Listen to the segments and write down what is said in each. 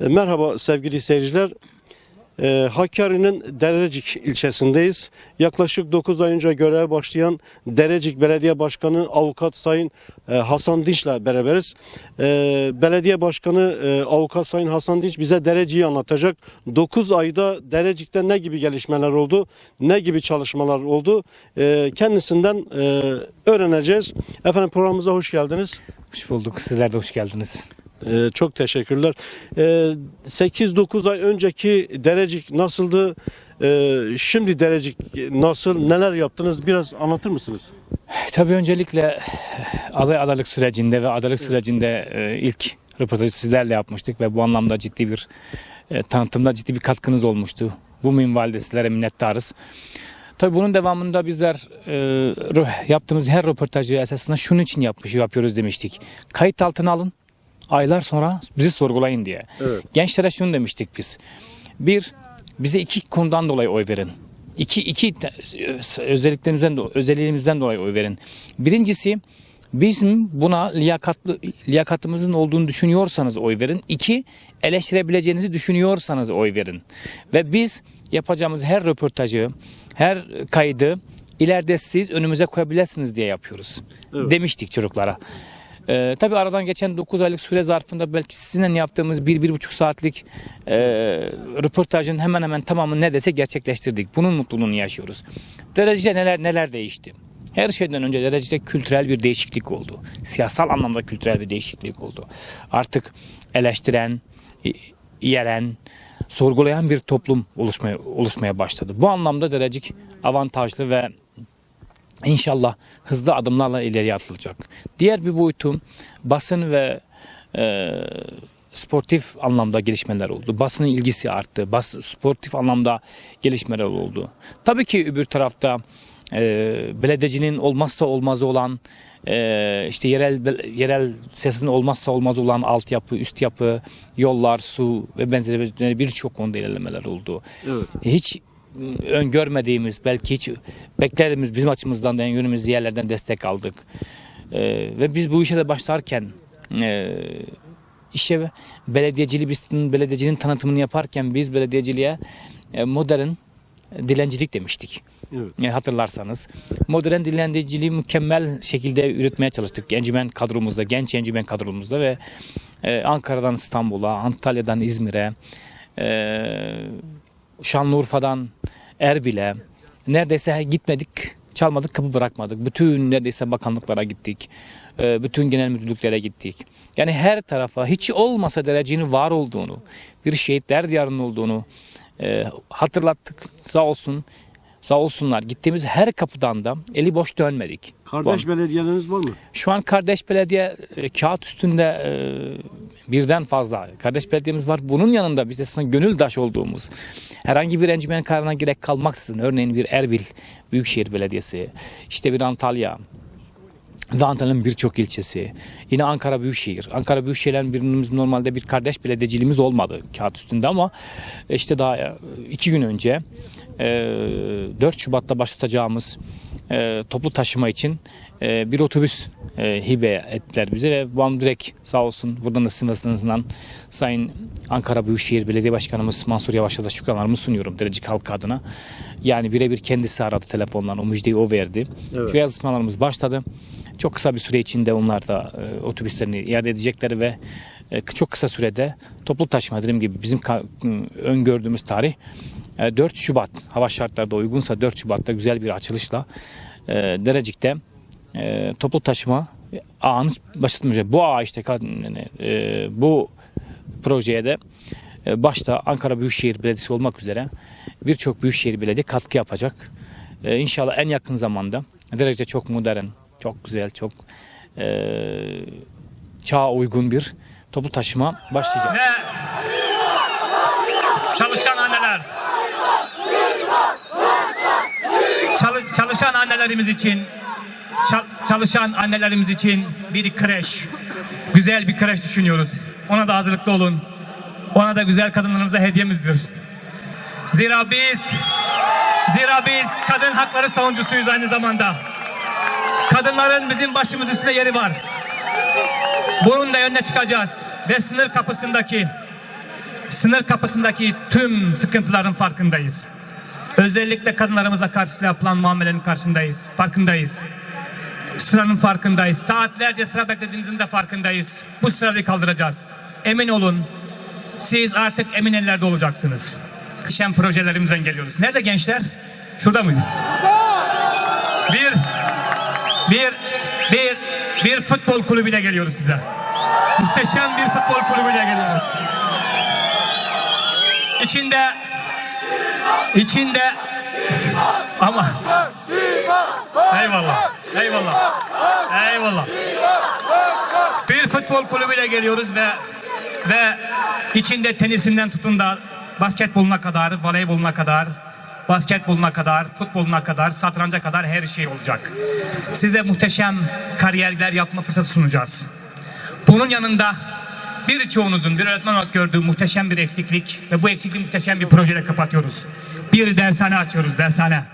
E, Merhaba sevgili seyirciler. E, Hakkari'nin Derecik ilçesindeyiz. Yaklaşık 9 ay önce göreve başlayan Derecik Belediye Başkanı Avukat Sayın e, Hasan Dinç'le beraberiz. Belediye Başkanı Avukat Sayın Hasan Dinç bize Derecik'i anlatacak. 9 ayda Derecik'te ne gibi gelişmeler oldu, ne gibi çalışmalar oldu kendisinden öğreneceğiz. Efendim programımıza hoş geldiniz. Hoş bulduk. Sizler de hoş geldiniz. Ee, çok teşekkürler. Ee, 8-9 ay önceki Derecik nasıldı? Ee, şimdi Derecik nasıl? Neler yaptınız? Biraz anlatır mısınız? Tabii öncelikle aday adaylık sürecinde ve adaylık sürecinde e, ilk röportajı sizlerle yapmıştık ve bu anlamda ciddi bir e, tanıtımda ciddi bir katkınız olmuştu. Bu minvalde sizlere minnettarız. Tabii bunun devamında bizler e, yaptığımız her röportajı esasında şunun için yapmış yapıyoruz demiştik. Kayıt altına alın. Aylar sonra bizi sorgulayın diye. Evet. Gençlere şunu demiştik biz. Bir, bize iki konudan dolayı oy verin. İki, iki te- özelliklerimizden, özelliğimizden dolayı oy verin. Birincisi bizim buna liyakatlı, liyakatımızın olduğunu düşünüyorsanız oy verin. İki, eleştirebileceğinizi düşünüyorsanız oy verin. Ve biz yapacağımız her röportajı, her kaydı ileride siz önümüze koyabilirsiniz diye yapıyoruz. Evet. Demiştik çocuklara. Ee, tabii aradan geçen 9 aylık süre zarfında belki sizinle yaptığımız 1-1,5 saatlik e, röportajın hemen hemen tamamını neredeyse gerçekleştirdik. Bunun mutluluğunu yaşıyoruz. Derecede neler neler değişti? Her şeyden önce derecede kültürel bir değişiklik oldu. Siyasal anlamda kültürel bir değişiklik oldu. Artık eleştiren, yeren, sorgulayan bir toplum oluşmaya oluşmaya başladı. Bu anlamda derecik avantajlı ve İnşallah hızlı adımlarla ileriye atılacak. Diğer bir boyutu basın ve e, sportif anlamda gelişmeler oldu. Basının ilgisi arttı. Bas, sportif anlamda gelişmeler oldu. Tabii ki öbür tarafta e, belediyecinin olmazsa olmazı olan e, işte yerel yerel sesin olmazsa olmaz olan altyapı, üst yapı, yollar, su ve benzeri benzeri birçok konuda ilerlemeler oldu. Evet. Hiç öngörmediğimiz belki hiç beklediğimiz bizim açımızdan da öngörmediğimiz yerlerden destek aldık. Ee, ve biz bu işe de başlarken e, işe belediyeciliği biz belediyeciliğin tanıtımını yaparken biz belediyeciliğe e, modern dilencilik demiştik. Evet. E, hatırlarsanız. Modern dilenciliği mükemmel şekilde üretmeye çalıştık. Encümen kadromuzda, genç encümen kadromuzda ve e, Ankara'dan İstanbul'a, Antalya'dan İzmir'e, e, Şanlıurfa'dan Erbil'e neredeyse gitmedik, çalmadık, kapı bırakmadık. Bütün neredeyse bakanlıklara gittik. E, Bütün genel müdürlüklere gittik. Yani her tarafa hiç olmasa derecinin var olduğunu, bir şehitler diyarının olduğunu e, hatırlattık. Sağ olsun. Sağ olsunlar. Gittiğimiz her kapıdan da eli boş dönmedik. Kardeş belediyeleriniz var mı? Şu an kardeş belediye e, kağıt üstünde e, birden fazla kardeş belediyemiz var. Bunun yanında biz aslında gönüldaş olduğumuz herhangi bir encümen kararına gerek kalmaksızın örneğin bir Erbil Büyükşehir Belediyesi, işte bir Antalya, ve Antalya'nın birçok ilçesi. Yine Ankara Büyükşehir. Ankara Büyükşehir'in birimiz normalde bir kardeş belediyeciliğimiz olmadı kağıt üstünde ama işte daha iki gün önce 4 Şubat'ta başlatacağımız e, toplu taşıma için e, bir otobüs e, hibe ettiler bize ve bu an direkt sağ olsun buradan da sizin vasıtanızdan Sayın Ankara Büyükşehir Belediye Başkanımız Mansur Yavaş'a da şükranlarımı sunuyorum Derecik halkı adına. Yani birebir kendisi aradı telefonla o müjdeyi o verdi. Evet. Ve yazışmalarımız başladı. Çok kısa bir süre içinde onlar da otobüslerini iade edecekler ve çok kısa sürede toplu taşıma dediğim gibi bizim e, öngördüğümüz tarih 4 Şubat hava şartları da uygunsa 4 Şubat'ta güzel bir açılışla e, Derecik'te e, toplu taşıma ağını başlatmayacak. Bu ağ işte e, bu projeye de e, başta Ankara Büyükşehir Belediyesi olmak üzere birçok büyükşehir belediye katkı yapacak. E, İnşallah en yakın zamanda derece çok modern, çok güzel, çok e, çağa uygun bir toplu taşıma başlayacak. ve çalışan anneler Çalı- çalışan annelerimiz için çal- çalışan annelerimiz için bir kreş. Güzel bir kreş düşünüyoruz. Ona da hazırlıklı olun. Ona da güzel kadınlarımıza hediyemizdir. Zira biz zira biz kadın hakları savunucusuyuz aynı zamanda. Kadınların bizim başımız üstünde yeri var. Bunun da önüne çıkacağız ve sınır kapısındaki sınır kapısındaki tüm sıkıntıların farkındayız. Özellikle kadınlarımıza karşı yapılan muamelenin karşındayız, farkındayız. Sıranın farkındayız. Saatlerce sıra beklediğinizin de farkındayız. Bu sırayı kaldıracağız. Emin olun siz artık emin ellerde olacaksınız. Şen projelerimizden geliyoruz. Nerede gençler? Şurada mıydı? Bir, bir, bir, bir futbol kulübüyle geliyoruz size. Muhteşem bir futbol kulübüyle geliyoruz. İçinde, içinde ama eyvallah, eyvallah, eyvallah. Bir futbol kulübüyle geliyoruz ve ve içinde tenisinden tutun da basketboluna kadar, voleyboluna kadar, basketboluna kadar, futboluna kadar, satranca kadar her şey olacak. Size muhteşem kariyerler yapma fırsatı sunacağız. Bunun yanında birçoğunuzun bir öğretmen olarak gördüğü muhteşem bir eksiklik ve bu eksikliği muhteşem bir projeyle kapatıyoruz. Bir dershane açıyoruz, dershane.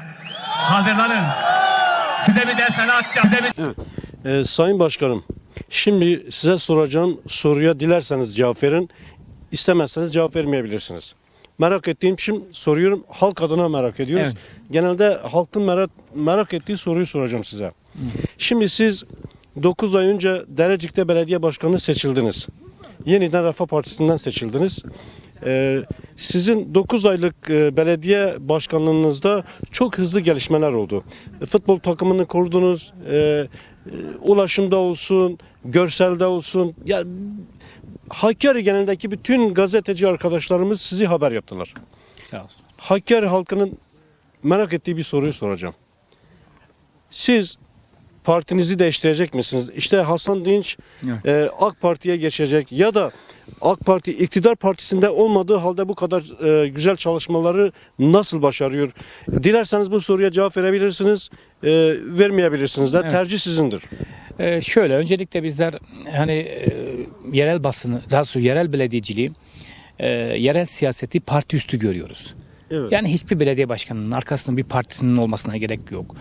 Hazırlanın. Size bir dershane açacağız. Size bir... Ee, Sayın Başkanım, şimdi size soracağım soruya dilerseniz cevap verin, istemezseniz cevap vermeyebilirsiniz. Merak ettiğim için soruyorum, halk adına merak ediyoruz. Evet. Genelde halkın merak, merak ettiği soruyu soracağım size. Şimdi siz 9 ay önce Derecik'te belediye başkanı seçildiniz. Yeniden Refah Partisi'nden seçildiniz. Ee, sizin 9 aylık e, belediye başkanlığınızda çok hızlı gelişmeler oldu. E, Futbol takımını kurdunuz, e, e, ulaşımda olsun, görselde olsun. Ya Hakkari genelindeki bütün gazeteci arkadaşlarımız sizi haber yaptılar. Sağ olsun. Hakkari halkının merak ettiği bir soruyu soracağım. Siz partinizi değiştirecek misiniz? İşte Hasan Dinç Evet. e, AK Parti'ye geçecek ya da AK Parti iktidar partisinde olmadığı halde bu kadar e, güzel çalışmaları nasıl başarıyor? Dilerseniz bu soruya cevap verebilirsiniz, e, vermeyebilirsiniz de Evet. tercih sizindir. Ee, şöyle öncelikle bizler hani e, yerel basını, daha doğrusu yerel belediyeciliği, e, yerel siyaseti parti üstü görüyoruz. Evet. Yani hiçbir belediye başkanının arkasında bir partisinin olmasına gerek yok.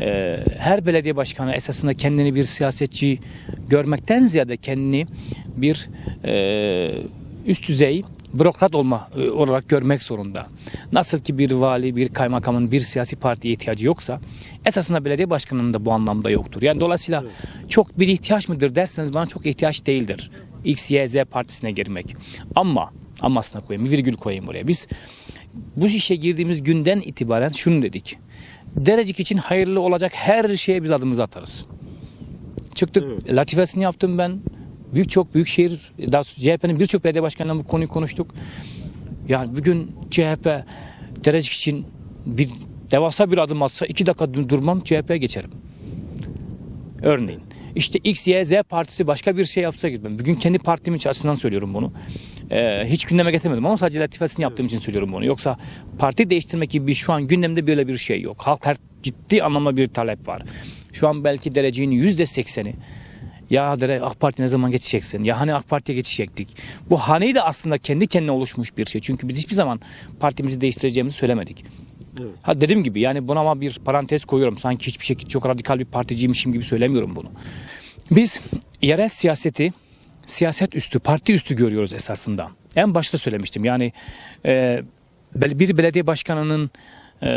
Ee, her belediye başkanı esasında kendini bir siyasetçi görmekten ziyade kendini bir e, üst düzey bürokrat olma e, olarak görmek zorunda. Nasıl ki bir vali, bir kaymakamın bir siyasi partiye ihtiyacı yoksa esasında belediye başkanının da bu anlamda yoktur. Yani dolayısıyla çok bir ihtiyaç mıdır derseniz bana çok ihtiyaç değildir. X, Y, Z partisine girmek. Ama amasına koyayım, virgül koyayım buraya. Biz bu işe girdiğimiz günden itibaren şunu dedik. Derecik için hayırlı olacak her şeye biz adımızı atarız. Çıktık latifesini yaptım ben. Birçok büyükşehir, daha CHP'nin birçok belediye başkanlarıyla bu konuyu konuştuk. Yani bugün CHP Derecik için bir devasa bir adım atsa iki dakika dur- durmam CHP'ye geçerim. Örneğin. İşte X, Y, Z partisi başka bir şey yapsa gitmem. Bugün kendi partimin açısından söylüyorum bunu. Ee, hiç gündeme getirmedim ama sadece latifesini yaptığım için söylüyorum bunu. Yoksa parti değiştirmek gibi bir şu an gündemde böyle bir şey yok. Halk her ciddi anlamda bir talep var. Şu an belki dereceğin yüzde sekseni ya dere AK Parti ne zaman geçeceksin? Ya hani AK Parti'ye geçecektik? Bu hani de aslında kendi kendine oluşmuş bir şey. Çünkü biz hiçbir zaman partimizi değiştireceğimizi söylemedik. Ha dediğim gibi yani buna ama bir parantez koyuyorum. Sanki hiçbir şekilde çok radikal bir particiymişim gibi söylemiyorum bunu. Biz yerel siyaseti siyaset üstü, parti üstü görüyoruz esasında. En başta söylemiştim. Yani e, bir belediye başkanının e,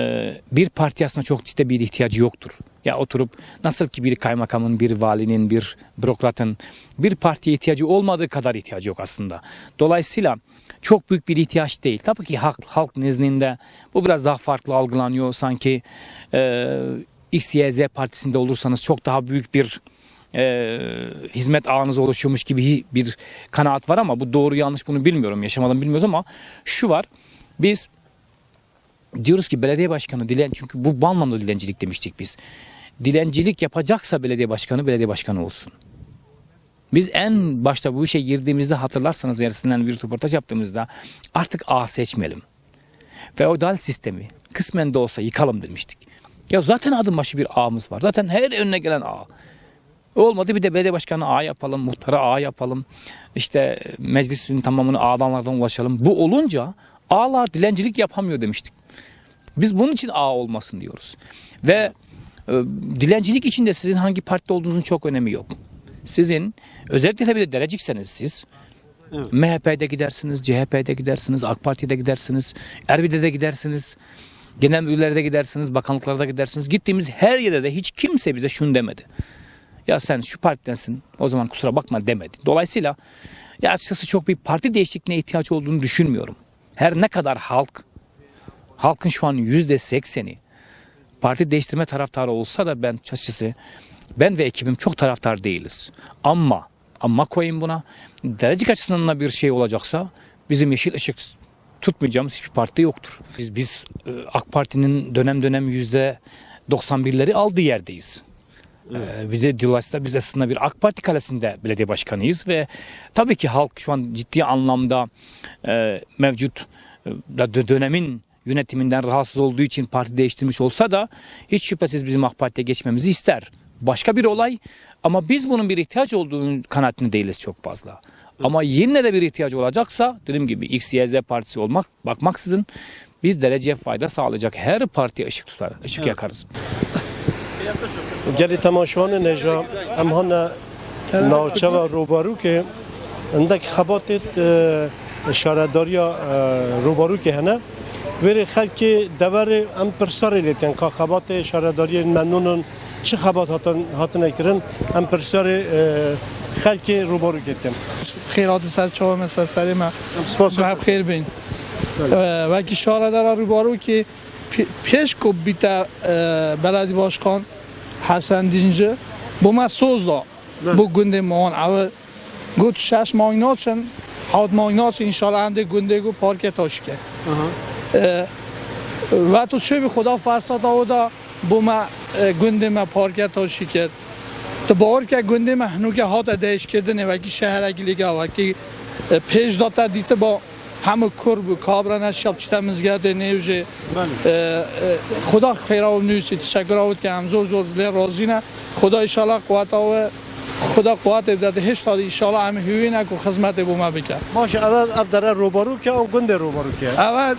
bir parti aslında çok ciddi bir ihtiyacı yoktur. Ya oturup nasıl ki bir kaymakamın, bir valinin, bir bürokratın bir partiye ihtiyacı olmadığı kadar ihtiyacı yok aslında. Dolayısıyla çok büyük bir ihtiyaç değil. Tabii ki halk, halk nezdinde bu biraz daha farklı algılanıyor. Sanki e, X, Y, Z partisinde olursanız çok daha büyük bir e, hizmet ağınız oluşuyormuş gibi bir kanaat var ama bu doğru yanlış bunu bilmiyorum. Yaşamadan bilmiyoruz ama şu var. Biz diyoruz ki belediye başkanı dilen çünkü bu bu anlamda dilencilik demiştik biz. Dilencilik yapacaksa belediye başkanı belediye başkanı olsun. Biz en başta bu işe girdiğimizde hatırlarsanız yarısından bir röportaj yaptığımızda artık A seçmeyelim. Feodal sistemi kısmen de olsa yıkalım demiştik. Ya zaten adım başı bir ağımız var. Zaten her önüne gelen ağ. Olmadı bir de belediye başkanı A yapalım, muhtara A yapalım. İşte meclisin tamamını A'danlardan ulaşalım. Bu olunca A'lar dilencilik yapamıyor demiştik. Biz bunun için A olmasın diyoruz. Ve e, dilencilik için de sizin hangi partide olduğunuzun çok önemi yok. Sizin özellikle tabii de derecikseniz siz MHP'de gidersiniz, CHP'de gidersiniz, AK Parti'de gidersiniz, Erbil'de de gidersiniz. Genel müdürlerde gidersiniz, bakanlıklarda gidersiniz. Gittiğimiz her yerde de hiç kimse bize şunu demedi. Ya sen şu partidensin o zaman kusura bakma demedi. Dolayısıyla ya açıkçası çok bir parti değişikliğine ihtiyaç olduğunu düşünmüyorum. Her ne kadar halk, halkın şu an yüzde sekseni parti değiştirme taraftarı olsa da ben açıkçası ben ve ekibim çok taraftar değiliz. Ama ama koyayım buna derecik açısından da bir şey olacaksa bizim yeşil ışık tutmayacağımız hiçbir parti yoktur. Biz biz e, AK Parti'nin dönem dönem yüzde 91'leri aldığı yerdeyiz. Ee, Biz de dolayısıyla biz aslında bir AK Parti kalesinde belediye başkanıyız ve tabii ki halk şu an ciddi anlamda e, mevcut e, dö- dönemin yönetiminden rahatsız olduğu için parti değiştirmiş olsa da hiç şüphesiz bizim AK Parti'ye geçmemizi ister. Başka bir olay ama biz bunun bir ihtiyaç olduğunu kanaatinde değiliz çok fazla. Ama yine de bir ihtiyaç olacaksa dediğim gibi X, Y, Z partisi olmak bakmaksızın biz dereceye fayda sağlayacak her partiye ışık tutar, ışık yakarız. گلی تماشوان نجا ام هانا ناوچه و روبارو که اندک خباتت شارداریا روبارو که هنه. وری خلکی دور ام پرساری لیتن که خبات شارداری منونن چه خبات هاتن هاتن کرن؟ ام پرساری خلکی روبارو گتم خیرات سر چهار مثل سر ما. سپاس. به خیر بین. و کی شاره داره رو بارو که پی- پیش کو بیتا بلدی باشکان حسن دینجه بو ما سوز دا بو گنده مان او گوت شش ماینات چن حاد ماینات چن انشالله هم ده گنده گو پارک تاشکه اه، و تو چه بی خدا فرصت آودا بو ما اه، گنده ما پارک تاشی کرد تو باور که گنده ما هنو که هات دهش کردنه و کی همه کور بو کابر نش شب چته مزګه دې خدا خیر او نیوز تشکر او ته هم زور زور له راضی نه خدا ایشالا شاء قوت او خدا قوت دې هیچ هیڅ تاله ان هم هیوی نه کو خدمت به ما وکړه ما شاء الله اب دره روبرو کې او ګند روبرو کې اول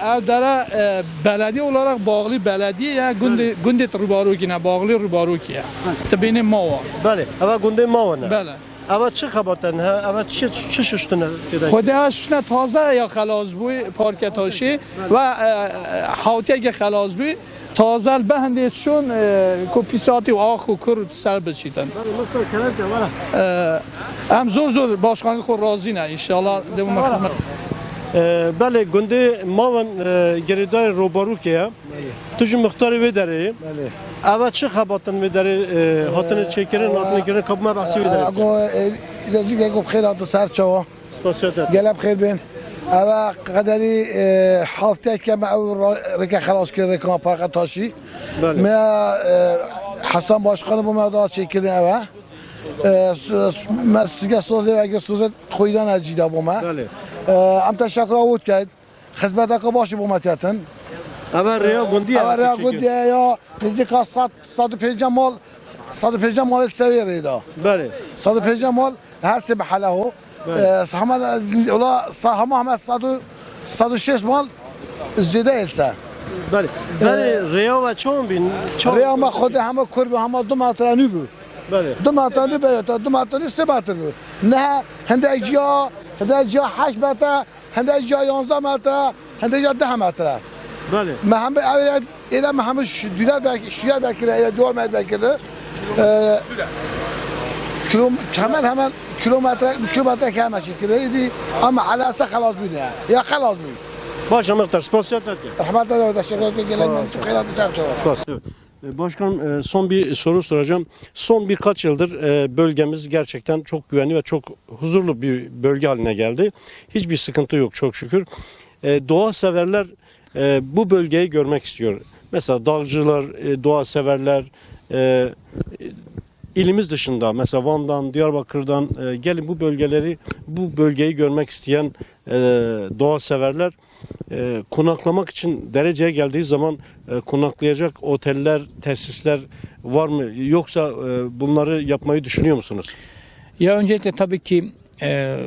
اب دره بلدی اولارق باغلی بلدی یا ګند ګند روبرو کې نه باغلی روبرو کې ته ما بله اول ګند ما نه بله اول چه خباتن ها اول چه چه ششتنه خودش نه تازه یا خلاص بوی پارک تاشی و حوتی که خلاص بوی. تازه به هنده چون کپیساتی و آخ و کرد سر بچیدن. هم زور زور باشخانه خود راضی نه انشالله دوم خدمت. بله گنده ماون گریدای روبارو که تو جو مختاری وی داره؟ بله. اول چه خباتن وی داره هاتن چکرن هاتن گیرن کب ما بحثی وی داره اگو که گفت خیلی تو سر چوا گلب خیر بین اما قدری هفته که ما او رکه خلاص کرد رکه پاک تاشی ما حسن باشخانه با ما دا چکردن اوه ما سیگه سوزه اگه سوزه خویدن اجیده با ما ام تشکر آود کرد خدمت که باشه با ما تیتن اول ریا گندی اول یا گفت یا نزدیک 100 150 مال 150 مال سویه دا بله 150 مال هر سه محله هو همه اولا همه همه 100 106 مال زیده السه بله بله ریا و چون بین چون ریا ما خود همه کرب همه دو متر نو بود بله دو متر نو بیاد دو متر نو سه متر بود نه هنده جا هنده جا 8 متر هنده جا 11 متر هنده جا 10 متر بله ما هم اول اینا ما هم شدیدت بک شدیدت بکره اینا دور متر بکره کیلو کمان همان کیلومتر کیلومتر که همه شکره دی اما على اساس خلاص بوده یا خلاص بود باشه مختار سپاسیت رحمت الله و تشکر که گلن من تو خیرات چرچ Spas, evet. E, Başkan e, son bir soru soracağım. Son birkaç yıldır e, bölgemiz gerçekten çok güvenli ve çok huzurlu bir bölge haline geldi. Hiçbir sıkıntı yok çok şükür. E, Doğa severler e, bu bölgeyi görmek istiyor. Mesela dağcılar, e, doğa severler, e, ilimiz dışında mesela Van'dan, Diyarbakır'dan e, gelin bu bölgeleri, bu bölgeyi görmek isteyen e, doğa severler e, konaklamak için dereceye geldiği zaman e, konaklayacak oteller, tesisler var mı? Yoksa e, bunları yapmayı düşünüyor musunuz? Ya öncelikle tabii ki e,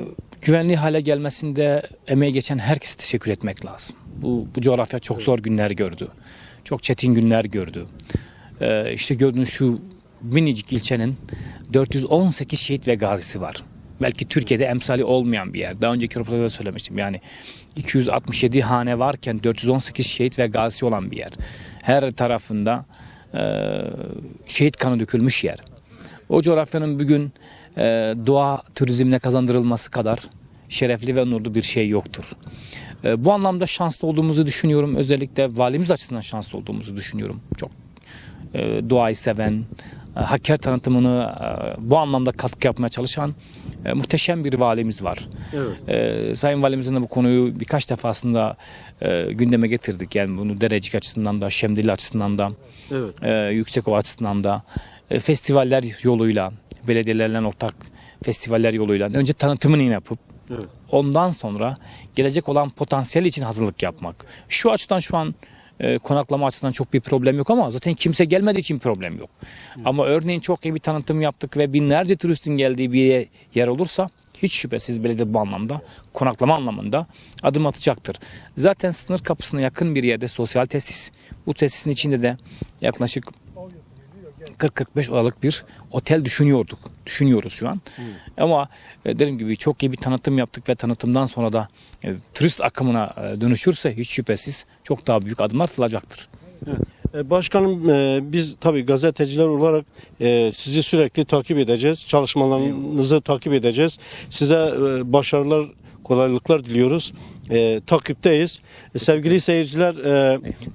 güvenli hale gelmesinde emeği geçen herkese teşekkür etmek lazım. Bu, bu coğrafya çok zor günler gördü. Çok çetin günler gördü. E, işte gördüğünüz şu minicik ilçenin 418 şehit ve gazisi var. Belki Türkiye'de emsali olmayan bir yer. Daha önceki röportajda söylemiştim. Yani 267 hane varken 418 şehit ve gazi olan bir yer. Her tarafında e, şehit kanı dökülmüş yer. O coğrafyanın bugün doğa turizmine kazandırılması kadar şerefli ve nurlu bir şey yoktur. E, bu anlamda şanslı olduğumuzu düşünüyorum. Özellikle valimiz açısından şanslı olduğumuzu düşünüyorum. Çok e, doğayı seven, e, Hakkari tanıtımını e, bu anlamda katkı yapmaya çalışan muhteşem bir valimiz var. Evet. Sayın Valimizin de bu konuyu birkaç defasında gündeme getirdik. Yani bunu Derecik açısından da, Şemdili açısından da, Evet. Yüksekova açısından da festivaller yoluyla, belediyelerle ortak festivaller yoluyla önce tanıtımını yapıp Evet. ondan sonra gelecek olan potansiyel için hazırlık yapmak. Şu açıdan şu an e, konaklama açısından çok bir problem yok ama zaten kimse gelmediği için problem yok. Ama örneğin çok iyi bir tanıtım yaptık ve binlerce turistin geldiği bir yer olursa hiç şüphesiz belediye bu anlamda konaklama anlamında adım atacaktır. Zaten sınır kapısına yakın bir yerde sosyal tesis. Bu tesisin içinde de yaklaşık 40-45 odalık bir otel düşünüyorduk. Düşünüyoruz şu an. Ama e, dediğim gibi çok iyi bir tanıtım yaptık ve tanıtımdan sonra da e, turist akımına e, dönüşürse hiç şüphesiz çok daha büyük adımlar atılacaktır. E, Başkanım e, biz tabii gazeteciler olarak sizi sürekli takip edeceğiz. Çalışmalarınızı takip edeceğiz. Size başarılar, kolaylıklar diliyoruz. Takipteyiz. Sevgili seyirciler,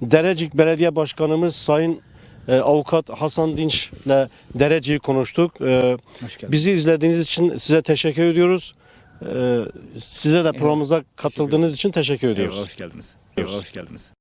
Derecik Belediye Başkanımız Sayın e, Avukat Hasan Dinç ile Derecik'i konuştuk. E, bizi izlediğiniz için size teşekkür ediyoruz. E, size de programımıza katıldığınız için teşekkür ediyoruz. hoş geldiniz. hoş geldiniz.